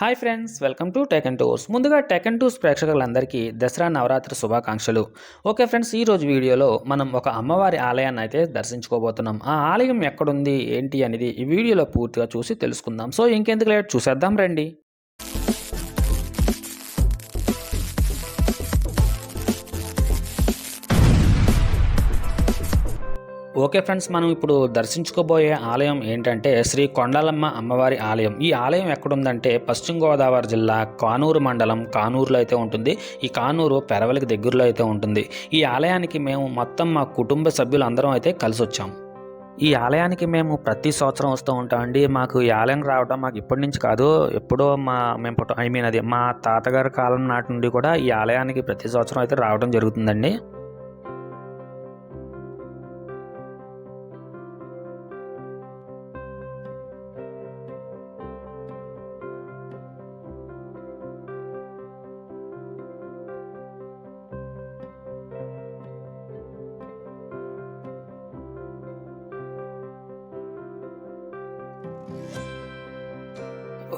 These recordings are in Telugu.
Hi friends welcome to tech and tours ముందుగా టెక్ అండ్ టూర్స్ ప్రేక్షకులందరికీ దసరా నవరాత్రి శుభాకాంక్షలు. ఓకే ఫ్రెండ్స్ ఈ రోజు వీడియోలో మనం ఒక అమ్మవారి ఆలయాన్ని అయితే దర్శించుకోబోతున్నాం. ఆ ఆలయం ఎక్కడుంది ఏంటి అనేది ఈ వీడియోలో పూర్తిగా చూసి తెలుసుకుందాం. సో ఇంకెందుకు లేట్ చూసేద్దాం రండి. ఓకే ఫ్రెండ్స్ మనం ఇప్పుడు దర్శించుకోబోయే ఆలయం ఏంటంటే శ్రీ కొండలమ్మ అమ్మవారి ఆలయం. ఈ ఆలయం ఎక్కడుందంటే పశ్చిమ గోదావరి జిల్లా కానూరు మండలం కానూరులో అయితే ఉంటుంది. ఈ కానూరు పెరవలికి దగ్గరలో అయితే ఉంటుంది. ఈ ఆలయానికి మేము మొత్తం మా కుటుంబ సభ్యులు అందరం అయితే కలిసి వచ్చాం. ఈ ఆలయానికి మేము ప్రతి సంవత్సరం వస్తూ ఉంటామండి మాకు ఈ ఆలయం రావడం మాకు ఇప్పటి నుంచి కాదు ఎప్పుడో మా మేము పుట్ట ఐ మీన్ అది మా తాతగారి కాలం నాటి నుండి కూడా ఈ ఆలయానికి ప్రతి సంవత్సరం అయితే రావడం జరుగుతుందండి.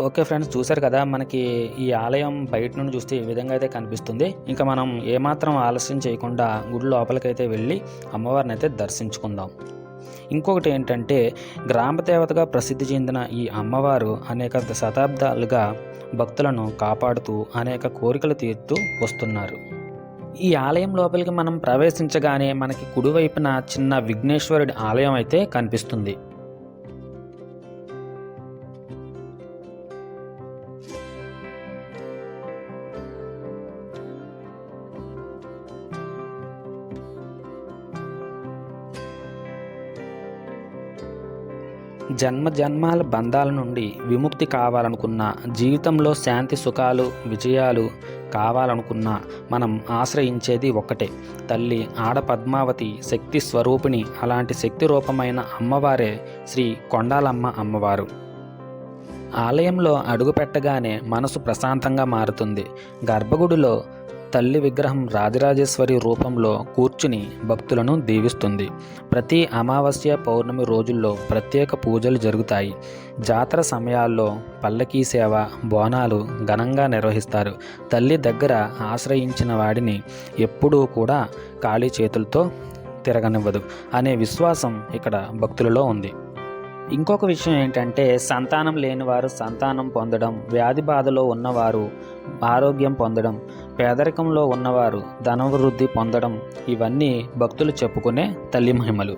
ఓకే ఫ్రెండ్స్ చూసారు కదా మనకి ఈ ఆలయం బయట నుండి చూస్తే ఈ విధంగా అయితే కనిపిస్తుంది. ఇంకా మనం ఏమాత్రం ఆలస్యం చేయకుండా గుడి లోపలికైతే వెళ్ళి అమ్మవారిని అయితే దర్శించుకుందాం. ఇంకొకటి ఏంటంటే గ్రామ దేవతగా ప్రసిద్ధి చెందిన ఈ అమ్మవారు అనేక శతాబ్దాలుగా భక్తులను కాపాడుతూ అనేక కోరికలు తీరుతూ వస్తున్నారు. ఈ ఆలయం లోపలికి మనం ప్రవేశించగానే మనకి కుడివైపున చిన్న విఘ్నేశ్వరుడి ఆలయం అయితే కనిపిస్తుంది. జన్మ జన్మాల బంధాల నుండి విముక్తి కావాలనుకున్న జీవితంలో శాంతి సుఖాలు విజయాలు కావాలనుకున్న మనం ఆశ్రయించేది ఒక్కటే. తల్లి ఆడ పద్మావతి శక్తి స్వరూపిణి అలాంటి శక్తి రూపమైన అమ్మవారే శ్రీ కొండాలమ్మ అమ్మవారు. ఆలయంలో అడుగుపెట్టగానే మనసు ప్రశాంతంగా మారుతుంది. గర్భగుడిలో తల్లి విగ్రహం రాజరాజేశ్వరి రూపంలో కూర్చుని భక్తులను దీవిస్తుంది. ప్రతి అమావాస్య పౌర్ణమి రోజుల్లో ప్రత్యేక పూజలు జరుగుతాయి. జాతర సమయాల్లో పల్లకీ సేవ బోనాలు ఘనంగా నిర్వహిస్తారు. తల్లి దగ్గర ఆశ్రయించిన వాడిని ఎప్పుడూ కూడా ఖాళీ చేతులతో తిరగనివ్వదు. అనే విశ్వాసం ఇక్కడ భక్తులలో ఉంది. ఇంకొక విషయం ఏంటంటే సంతానం లేనివారు సంతానం పొందడం వ్యాధి బాధలో ఉన్నవారు ఆరోగ్యం పొందడం పేదరికంలో ఉన్నవారు ధనవృద్ధి పొందడం ఇవన్నీ భక్తులు చెప్పుకునే తల్లి మహిమలు.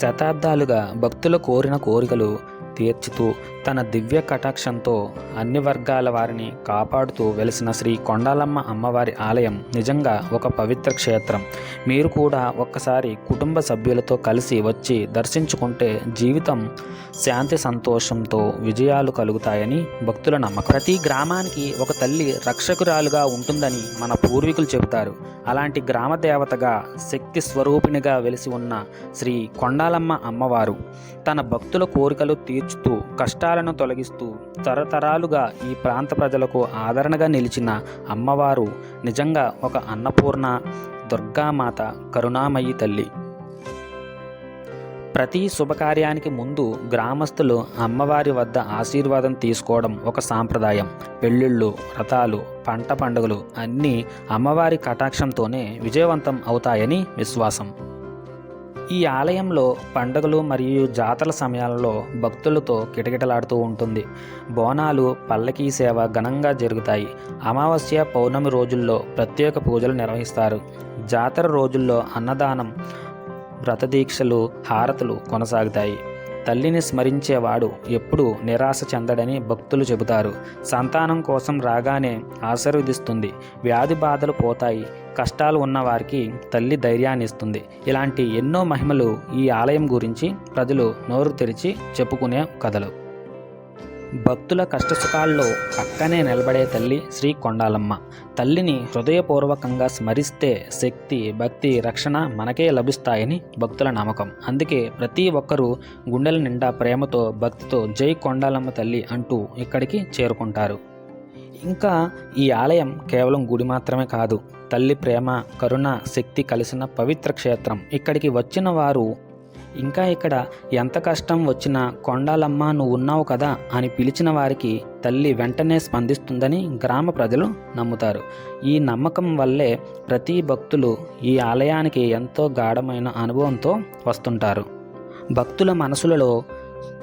శతాబ్దాలుగా భక్తులు కోరిన కోరికలు తీర్చుతూ తన దివ్య కటాక్షంతో అన్ని వర్గాల వారిని కాపాడుతూ వెలిసిన శ్రీ కొండాలమ్మ అమ్మవారి ఆలయం నిజంగా ఒక పవిత్ర క్షేత్రం. మీరు కూడా ఒక్కసారి కుటుంబ సభ్యులతో కలిసి వచ్చి దర్శించుకుంటే జీవితం శాంతి సంతోషంతో విజయాలు కలుగుతాయని భక్తుల నమ్మకం. ప్రతి గ్రామానికి ఒక తల్లి రక్షకురాలుగా ఉంటుందని మన పూర్వీకులు చెబుతారు. అలాంటి గ్రామ దేవతగా శక్తి స్వరూపిణిగా వెలిసి ఉన్న శ్రీ కొండాలమ్మ అమ్మవారు తన భక్తుల కోరికలు తీర్చుతూ కష్టాలను తొలగిస్తూ తరతరాలుగా ఈ ప్రాంత ప్రజలకు ఆదరణగా నిలిచిన అమ్మవారు నిజంగా ఒక అన్నపూర్ణ దుర్గామాత కరుణామయి తల్లి. ప్రతి శుభకార్యానికి ముందు గ్రామస్తులు అమ్మవారి వద్ద ఆశీర్వాదం తీసుకోవడం ఒక సాంప్రదాయం. పెళ్ళిళ్ళు వ్రతాలు పంట పండుగలు అన్నీ అమ్మవారి కటాక్షంతోనే విజయవంతం అవుతాయని విశ్వాసం. ఈ ఆలయంలో పండుగలు మరియు జాతర సమయాలలో భక్తులతో కిటకిటలాడుతూ ఉంటుంది. బోనాలు పల్లకీ సేవ ఘనంగా జరుగుతాయి. అమావాస్య పౌర్ణమి రోజుల్లో ప్రత్యేక పూజలు నిర్వహిస్తారు. జాతర రోజుల్లో అన్నదానం వ్రతదీక్షలు హారతులు కొనసాగుతాయి. తల్లిని స్మరించేవాడు ఎప్పుడూ నిరాశ చెందడని భక్తులు చెబుతారు. సంతానం కోసం రాగానే ఆశీర్వదిస్తుంది. వ్యాధి బాధలు పోతాయి. కష్టాలు ఉన్నవారికి తల్లి ధైర్యాన్ని ఇస్తుంది ఇలాంటి ఎన్నో మహిమలు ఈ ఆలయం గురించి ప్రజలు నోరు తెరిచి చెప్పుకునే కథలు. భక్తుల కష్టసుఖాల్లో పక్కనే నిలబడే తల్లి శ్రీ కొండాలమ్మ తల్లిని హృదయపూర్వకంగా స్మరిస్తే శక్తి భక్తి రక్షణ మనకే లభిస్తాయని భక్తుల నమ్మకం. అందుకే ప్రతి ఒక్కరూ గుండెల నిండా ప్రేమతో భక్తితో జై కొండాలమ్మ తల్లి అంటూ ఇక్కడికి చేరుకుంటారు. ఇంకా ఈ ఆలయం కేవలం గుడి మాత్రమే కాదు తల్లి ప్రేమ కరుణ శక్తి కలిసిన పవిత్ర క్షేత్రం. ఇక్కడికి వచ్చిన వారు ఇంకా ఇక్కడ ఎంత కష్టం వచ్చినా కొండాలమ్మ నువ్వు ఉన్నావు కదా అని పిలిచిన వారికి తల్లి వెంటనే స్పందిస్తుందని గ్రామ ప్రజలు నమ్ముతారు. ఈ నమ్మకం వల్లే ప్రతి భక్తులు ఈ ఆలయానికి ఎంతో గాఢమైన అనుభవంతో వస్తుంటారు. భక్తుల మనసులలో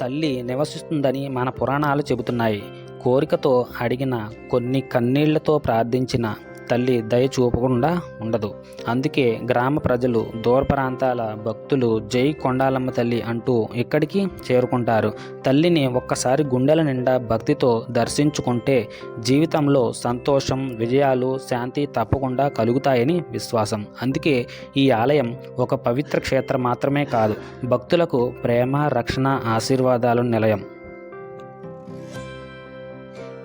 తల్లి నివసిస్తుందని మన పురాణాలు చెబుతున్నాయి. కోరికతో అడిగిన కొన్ని కన్నీళ్ళతో ప్రార్థించిన తల్లి దయ చూపకుండా ఉండదు. అందుకే గ్రామ ప్రజలు దూర ప్రాంతాల భక్తులు జై కొండాలమ్మ తల్లి అంటూ ఇక్కడికి చేరుకుంటారు. తల్లిని ఒక్కసారి గుండెల నిండా భక్తితో దర్శించుకుంటే జీవితంలో సంతోషం విజయాలు శాంతి తప్పకుండా కలుగుతాయని విశ్వాసం. అందుకే ఈ ఆలయం ఒక పవిత్ర క్షేత్రం మాత్రమే కాదు భక్తులకు ప్రేమ రక్షణ ఆశీర్వాదాలు నిలయం.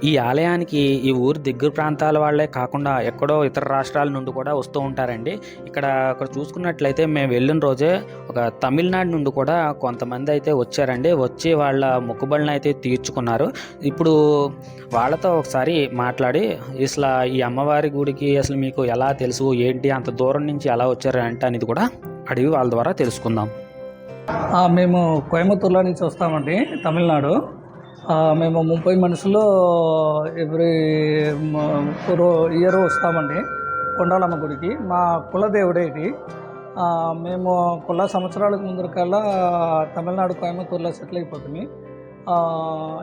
ఈ ఆలయానికి ఈ ఊరు దగ్గర ప్రాంతాల వాళ్ళే కాకుండా ఎక్కడో ఇతర రాష్ట్రాల నుండి కూడా వస్తూ ఉంటారండి. ఇక్కడ అక్కడ చూసుకున్నట్లయితే మేము వెళ్ళిన రోజే ఒక తమిళనాడు నుండి కూడా కొంతమంది అయితే వచ్చారండి. వచ్చి వాళ్ళ మొక్కుబడిని అయితే తీర్చుకున్నారు. ఇప్పుడు వాళ్ళతో ఒకసారి మాట్లాడి అసలు ఈ అమ్మవారి గుడికి అసలు మీకు ఎలా తెలుసు? ఏంటి? అంత దూరం నుంచి ఎలా వచ్చారు? అంటే అనేది కూడా అడిగి వాళ్ళ ద్వారా తెలుసుకుందాం. మేము కోయంబత్తూరులో నుంచి వస్తామండి తమిళనాడు. మేము ముప్పై మనుషులు ఎవ్రీ ఇయర్ వస్తామండి. కొండాలమ్మ గుడికి. మా కులదేవుడే ఇది. మేము కుల సంవత్సరాలకు ముందు కల్లా తమిళనాడు కోయంబత్తూరులో సెటిల్ అయిపోతుంది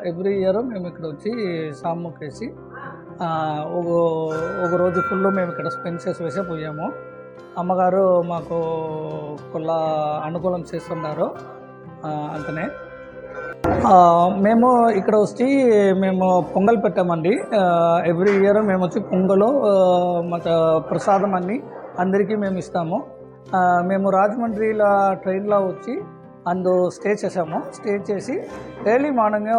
ఎవ్రీ ఇయర్ మేము ఇక్కడ వచ్చి సాముకేసి ఒక ఒక రోజు ఫుల్ మేము ఇక్కడ స్పెండ్ చేసి వేసే పోయాము. అమ్మగారు మాకు కుల అనుకూలం చేస్తున్నారు అంతనే. మేము ఇక్కడ వచ్చి మేము పొంగల్ పెట్టామండి. ఎవ్రీ ఇయర్ మేము వచ్చి పొంగలు మత ప్రసాదం అన్ని అందరికీ మేము ఇస్తాము. మేము రాజమండ్రిలో ట్రైన్లో వచ్చి అందు స్టే చేసాము స్టే చేసి డైలీ మార్నింగ్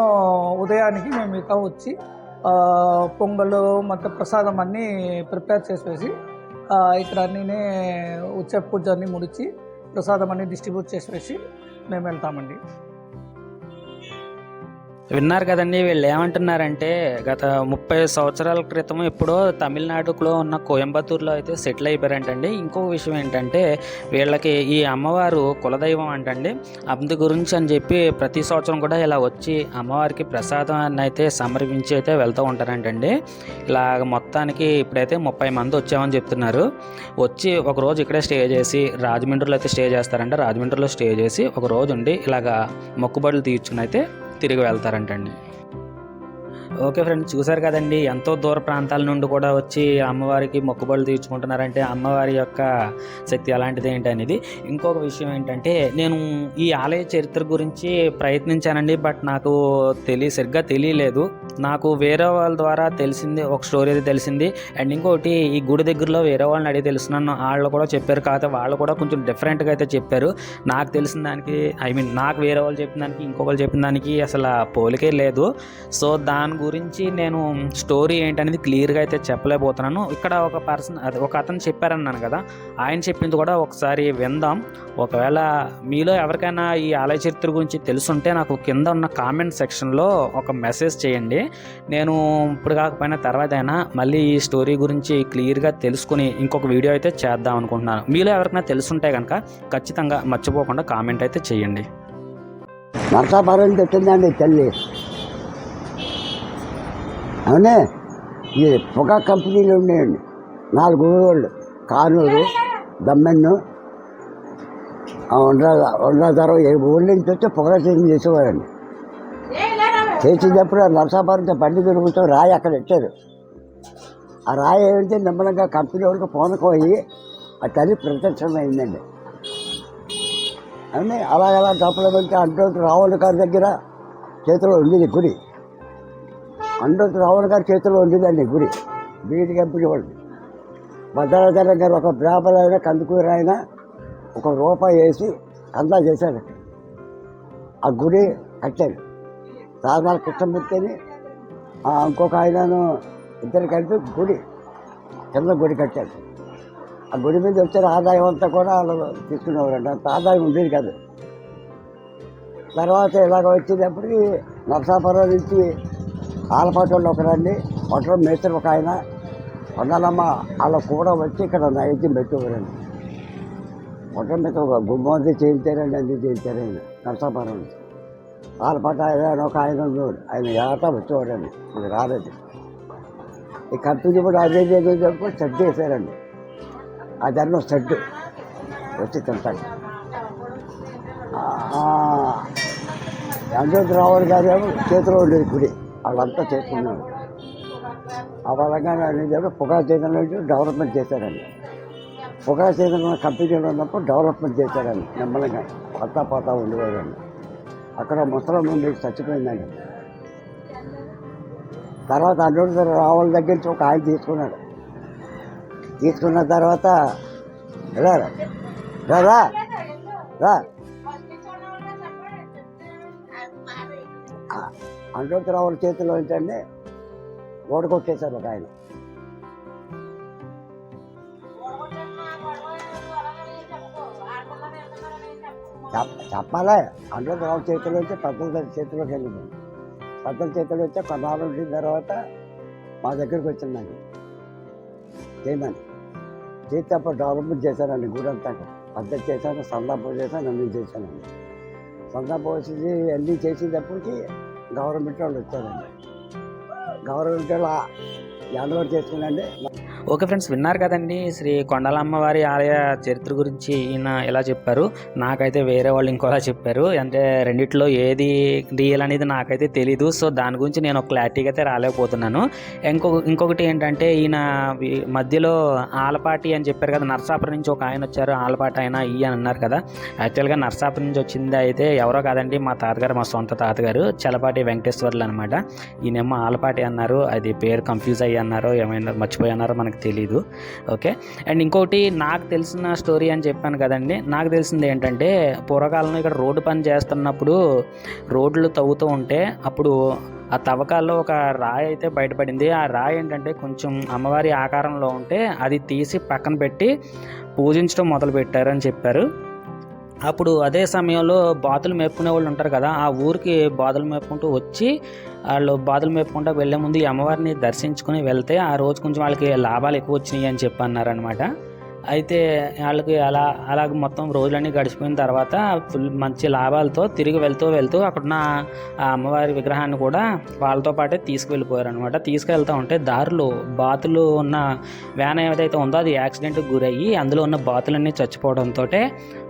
ఉదయానికి మేము ఇక వచ్చి పొంగలు మత ప్రసాదం అన్నీ ప్రిపేర్ చేసేసి ఇక్కడ అన్నీనే వచ్చే పూజ అన్నీ ముడిచి ప్రసాదం అన్ని డిస్ట్రిబ్యూట్ చేసేసి మేము వెళ్తామండి. విన్నారు కదండి వీళ్ళు ఏమంటున్నారంటే గత ముప్పై సంవత్సరాల క్రితం ఎప్పుడో తమిళనాడులో ఉన్న కోయంబత్తూరులో అయితే సెటిల్ అయిపోయారంటండి. ఇంకో విషయం ఏంటంటే వీళ్ళకి ఈ అమ్మవారు కులదైవం అంటండి. అందు గురించి అని చెప్పి ప్రతి సంవత్సరం కూడా ఇలా వచ్చి అమ్మవారికి ప్రసాదాన్ని అయితే సమర్పించి అయితే వెళ్తూ ఉంటారంటండి. ఇలా మొత్తానికి ఇప్పుడైతే ముప్పై మంది వచ్చామని చెప్తున్నారు. వచ్చి ఒకరోజు ఇక్కడే స్టే చేసి రాజమండ్రిలో అయితే స్టే చేస్తారంటే. రాజమండ్రిలో స్టే చేసి ఒక రోజు ఉండి ఇలాగా మొక్కుబడులు తీర్చుకుని అయితే తిరిగి వెళ్తారంటండి. ఓకే ఫ్రెండ్స్ చూసారు కదండి. ఎంతో దూర ప్రాంతాల నుండి కూడా వచ్చి అమ్మవారికి మొక్కుబడులు తీర్చుకుంటున్నారంటే అమ్మవారి యొక్క శక్తి అలాంటిది ఏంటి అనేది. ఇంకొక విషయం ఏంటంటే నేను ఈ ఆలయ చరిత్ర గురించి ప్రయత్నించానండి బట్ నాకు తెలియ సరిగ్గా తెలియలేదు. నాకు వేరే వాళ్ళ ద్వారా తెలిసింది ఒక స్టోరీ అయితే తెలిసింది. అండ్ ఇంకోటి ఈ గుడి దగ్గరలో వేరే వాళ్ళని అడిగి తెలుసున్నాను వాళ్ళు కూడా చెప్పారు. కాకపోతే వాళ్ళు కూడా కొంచెం డిఫరెంట్గా అయితే చెప్పారు. నాకు తెలిసిన దానికి ఐ మీన్ నాకు వేరే వాళ్ళు చెప్పిన దానికి ఇంకొకళ్ళు చెప్పిన దానికి అసలు పోలికే లేదు. సో దాని గురించి గురించి నేను స్టోరీ ఏంటనేది క్లియర్గా అయితే చెప్పలేకపోతున్నాను. ఇక్కడ ఒక పర్సన్ అది ఒక అతను చెప్పారన్నాను కదా ఆయన చెప్పింది కూడా ఒకసారి విందాం. ఒకవేళ మీలో ఎవరికైనా ఈ ఆలయ చరిత్ర గురించి తెలుసుంటే నాకు కింద ఉన్న కామెంట్ సెక్షన్లో ఒక మెసేజ్ చేయండి. నేను ఇప్పుడు కాకపోయినా తర్వాత అయినా మళ్ళీ ఈ స్టోరీ గురించి క్లియర్గా తెలుసుకుని ఇంకొక వీడియో అయితే చేద్దాం అనుకుంటున్నాను. మీలో ఎవరికైనా తెలుసుంటే కనుక ఖచ్చితంగా మర్చిపోకుండా కామెంట్ అయితే చేయండి. నరసాపురం పెట్టిందండి తల్లి. అవునే? ఈ పొగ కంపెనీలు ఉండేయండి నాలుగు ఊళ్ళు కానూరు దమ్మెన్ను వండ్రా ఉండ్రాధారం ఏ ఊళ్ళ నుంచి వచ్చి పొగ సేద్యం చేసేవారండి. చేసేటప్పుడు నరసాపురంతో బండి తిరుగుతూ రాయి అక్కడ ఇచ్చారు ఆ రాయి ఏమంటే? నిమ్మలంగా కంపెనీ వరకు పోనకోయి ఆ తల్లి ప్రత్యక్షమైందండి. అని అలాగలా డబ్బులు పెట్టి అంటూ రావుల గారి దగ్గర చేతిలో ఉండేది గుడి. అందరూ రావణ గారి చేతిలో ఉండేదండి గుడి. వీటి కంపెనీ వాళ్ళు గారు ఒక బ్రాహ్మణ ఆయన కందుకూరు ఆయన ఒక రూపాయి వేసి కందా చేశాడు ఆ గుడి కట్టాడు సాధారణ కృష్ణమూర్తి అని ఇంకొక ఆయనను ఇద్దరు కలిపి గుడి కింద గుడి కట్టాడు ఆ గుడి మీద వచ్చిన ఆదాయం అంతా కూడా వాళ్ళు తీసుకునేవారంట అంత ఆదాయం ఉండేది కాదు. తర్వాత ఇలాగ వచ్చేటప్పటికి నరసాపురం నుంచి ఆలపాటోళ్ళు ఒకరండి ఒకరు మేస్త్రి ఒక ఆయన కొండాలమ్మ వాళ్ళ కూడా వచ్చి ఇక్కడ నైవేద్యం పెట్టేవారండి. ఒకరి మీద ఒక గుమ్మంది చేయించారండి అన్ని చేయించారండి. నరసాపురం. ఆలపాట ఆయన ఒక ఆయన ఉన్నాడు ఆయన ఏటా వచ్చేవాడండి ఇది రాలేదు. ఈ కంపెనీ కూడా అదే చేసి చెప్పి సెట్ చేశారండి అది అన్న సెట్ వచ్చి తింటాడు. యంజోత్ రావుడు గారు ఏమో చేతిలో ఉండేది గుడి. వాళ్ళంతా చేసుకున్నారు ఆ పరంగా నేను పొగా చైతన్య డెవలప్మెంట్ చేశారండి. పొగా సీజన్ కంపెనీలో ఉన్నప్పుడు డెవలప్మెంట్ చేశారండి నెమ్మదిగా. పత్తా పోతా ఉండేవారండి. అక్కడ ముసలం నుండి చచ్చిపోయిందండి. తర్వాత అల్లుడు రావుల దగ్గర నుంచి ఒక ఆయన తీసుకున్నాడు. తీసుకున్న తర్వాత రా? రా. రా. రా చేతిలో ఏంటంటే ఓడగొట్టేశారు ఒక ఆయన. చెప్పాలే? అందులో చేతిలో వచ్చి పెద్దల చేతిలోకి వెళ్ళింది. పెద్దల చేతిలో వచ్చి కొన్నాళ్ళు ఉండిన తర్వాత మా దగ్గరికి వచ్చిందండి చేయమని చేస్తే అప్పుడు డెవలప్మెంట్ చేశానండి గుడి అంతా పద్ధతి చేశాను సందాపం చేశాను అన్నీ చేశానండి సందాపం వచ్చి అన్నీ చేసేటప్పటికి గవర్నమెంట్ వాళ్ళు వచ్చారండి గవర్నమెంట్ వాళ్ళు ఎండవర్ చేసుకునండి ఓకే ఫ్రెండ్స్ విన్నారు కదండి. శ్రీ కొండలమ్మ వారి ఆలయ చరిత్ర గురించి ఈయన ఎలా చెప్పారు? నాకైతే వేరే వాళ్ళు ఇంకోలా చెప్పారు. అంటే రెండిట్లో ఏది రియల్ అనేది నాకైతే తెలీదు. సో దాని గురించి నేను ఒక క్లారిటీగా అయితే రాలేకపోతున్నాను. ఇంకొక ఇంకొకటి ఏంటంటే ఈయన మధ్యలో ఆలపాటి అని చెప్పారు కదా నర్సాపురం నుంచి ఒక ఆయన వచ్చారు. ఆలపాటి ఆయన ఈ అని అన్నారు కదా. యాక్చువల్గా నర్సాపురం నుంచి వచ్చింది అయితే ఎవరో కాదండి మా తాతగారు మా సొంత తాతగారు చలపాటి వెంకటేశ్వర్లు అనమాట ఈయనేమో ఆలపాటి అన్నారు. అది పేరు కన్ఫ్యూజ్ అయ్యి అన్నారో ఏమైనా మర్చిపోయి అన్నారో మనకు తెలియదు ఓకే? అండ్ ఇంకోటి నాకు తెలిసిన స్టోరీ అని చెప్పాను కదండి. నాకు తెలిసింది ఏంటంటే పూర్వకాలంలో ఇక్కడ రోడ్డు పని చేస్తున్నప్పుడు రోడ్లు తవ్వుతూ ఉంటే అప్పుడు ఆ తవ్వకాల్లో ఒక రాయి అయితే బయటపడింది. ఆ రాయి ఏంటంటే కొంచెం అమ్మవారి ఆకారంలో ఉంటే అది తీసి పక్కన పెట్టి పూజించడం మొదలు పెట్టారని చెప్పారు. అప్పుడు అదే సమయంలో బాతులు మేపుకునే వాళ్ళు ఉంటారు కదా ఆ ఊరికి బాతులు మేపుకుంటూ వచ్చి వాళ్ళు బాతులు మేపుకుంటూ వెళ్ళే ముందు ఈ అమ్మవారిని దర్శించుకుని వెళ్తే ఆ రోజు కొంచెం వాళ్ళకి లాభాలు ఎక్కువ వచ్చినాయి అని చెప్పన్నారనమాట అయితే వాళ్ళకి అలా అలాగ మొత్తం రోజులన్నీ గడిచిపోయిన తర్వాత ఫుల్ మంచి లాభాలతో తిరిగి వెళ్తూ వెళ్తూ అక్కడున్న ఆ అమ్మవారి విగ్రహాన్ని కూడా వాళ్ళతో పాటే తీసుకువెళ్ళిపోయారు అనమాట తీసుకెళ్తూ ఉంటే దారిలో బాతులు ఉన్న వ్యాన్ ఏదైతే ఉందో అది యాక్సిడెంట్కి గురయ్యి అందులో ఉన్న బాతులన్నీ చచ్చిపోవడంతో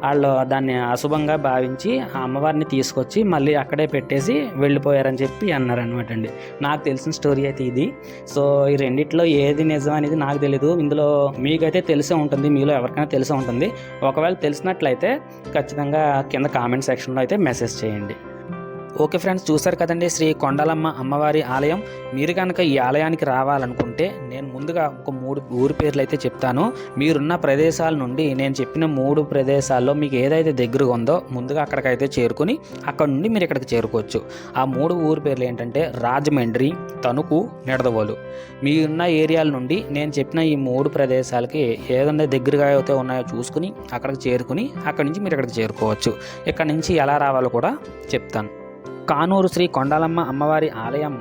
వాళ్ళు దాన్ని అశుభంగా భావించి ఆ అమ్మవారిని తీసుకొచ్చి మళ్ళీ అక్కడే పెట్టేసి వెళ్ళిపోయారని చెప్పి అన్నారనమాట అండి నాకు తెలిసిన స్టోరీ అయితే ఇది. సో ఈ రెండిట్లో ఏది నిజం అనేది నాకు తెలీదు. ఇందులో మీకైతే తెలిసే ఉంటుంది. మీలో ఎవరికైనా తెలిసి ఉంటుంది. ఒకవేళ తెలిసినట్లయితే ఖచ్చితంగా కింద కామెంట్ సెక్షన్లో అయితే మెసేజ్ చేయండి. ఓకే ఫ్రెండ్స్ చూసారు కదండి శ్రీ కొండలమ్మ అమ్మవారి ఆలయం. మీరు కనుక ఈ ఆలయానికి రావాలనుకుంటే నేను ముందుగా ఒక మూడు ఊరి పేర్లు అయితే చెప్తాను. మీరున్న ప్రదేశాల నుండి నేను చెప్పిన మూడు ప్రదేశాల్లో మీకు ఏదైతే దగ్గరగా ఉందో ముందుగా అక్కడికైతే చేరుకుని అక్కడ నుండి మీరు ఇక్కడికి చేరుకోవచ్చు. ఆ మూడు ఊరి పేర్లు ఏంటంటే రాజమండ్రి తణుకు నిడదవోలు. మీరున్న ఉన్న ఏరియాల నుండి నేను చెప్పిన ఈ మూడు ప్రదేశాలకి ఏదైనా దగ్గరగా అయితే ఉన్నాయో చూసుకుని అక్కడికి చేరుకుని అక్కడి నుంచి మీరు ఇక్కడికి చేరుకోవచ్చు. ఇక్కడ నుంచి ఎలా రావాలో కూడా చెప్తాను. కానూరు శ్రీ కొండాలమ్మ అమ్మవారి ఆలయం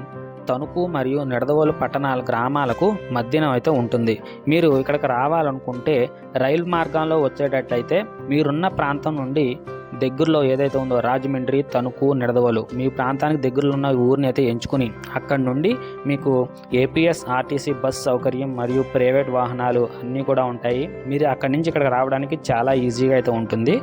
తణుకు మరియు నిడదవోలు పట్టణాల గ్రామాలకు మధ్యన అయితే ఉంటుంది. మీరు ఇక్కడికి రావాలనుకుంటే రైలు మార్గంలో వచ్చేటట్లయితే మీరున్న ప్రాంతం నుండి దగ్గరలో ఏదైతే ఉందో రాజమండ్రి తణుకు నిడదవోలు మీ ప్రాంతానికి దగ్గరలో ఉన్న ఊరిని అయితే ఎంచుకుని అక్కడి నుండి మీకు ఏపీఎస్ ఆర్టీసీ బస్ సౌకర్యం మరియు ప్రైవేట్ వాహనాలు అన్నీ కూడా ఉంటాయి. మీరు అక్కడి నుంచి ఇక్కడికి రావడానికి చాలా ఈజీగా అయితే ఉంటుంది.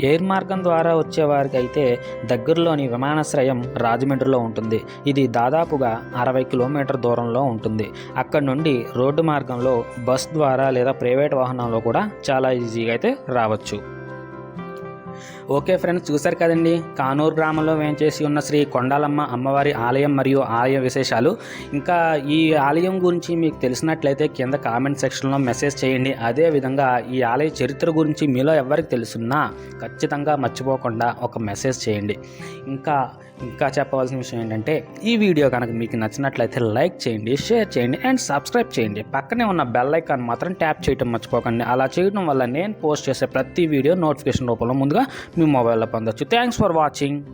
ఎయిర్ మార్గం ద్వారా వచ్చేవారికైతే అయితే దగ్గరలోని విమానాశ్రయం రాజమండ్రిలో ఉంటుంది. ఇది దాదాపుగా అరవై కిలోమీటర్ దూరంలో ఉంటుంది. అక్కడ నుండి రోడ్డు మార్గంలో బస్ ద్వారా లేదా ప్రైవేట్ వాహనంలో కూడా చాలా ఈజీగా అయితే రావచ్చు. ఓకే ఫ్రెండ్స్ చూశారు కదండి. కానూరు గ్రామంలో వేంచేసి ఉన్న శ్రీ కొండాలమ్మ అమ్మవారి ఆలయం మరియు ఆలయ విశేషాలు. ఇంకా ఈ ఆలయం గురించి మీకు తెలిసినట్లయితే కింద కామెంట్ సెక్షన్లో మెసేజ్ చేయండి. అదేవిధంగా ఈ ఆలయ చరిత్ర గురించి మీలో ఎవరికి తెలుసున్నా ఖచ్చితంగా మర్చిపోకుండా ఒక మెసేజ్ చేయండి. ఇంకా ఇంకా చెప్పవలసిన విషయం ఏంటంటే ఈ వీడియో కనుక మీకు నచ్చినట్లయితే లైక్ చేయండి షేర్ చేయండి అండ్ సబ్స్క్రైబ్ చేయండి. పక్కనే ఉన్న బెల్ ఐకాన్ మాత్రం ట్యాప్ చేయడం మర్చిపోకండి. అలా చేయడం వల్ల నేను పోస్ట్ చేసే ప్రతి వీడియో నోటిఫికేషన్ రూపంలో ముందుగా మీ మొబైల్లో పొందొచ్చు. Thanks for watching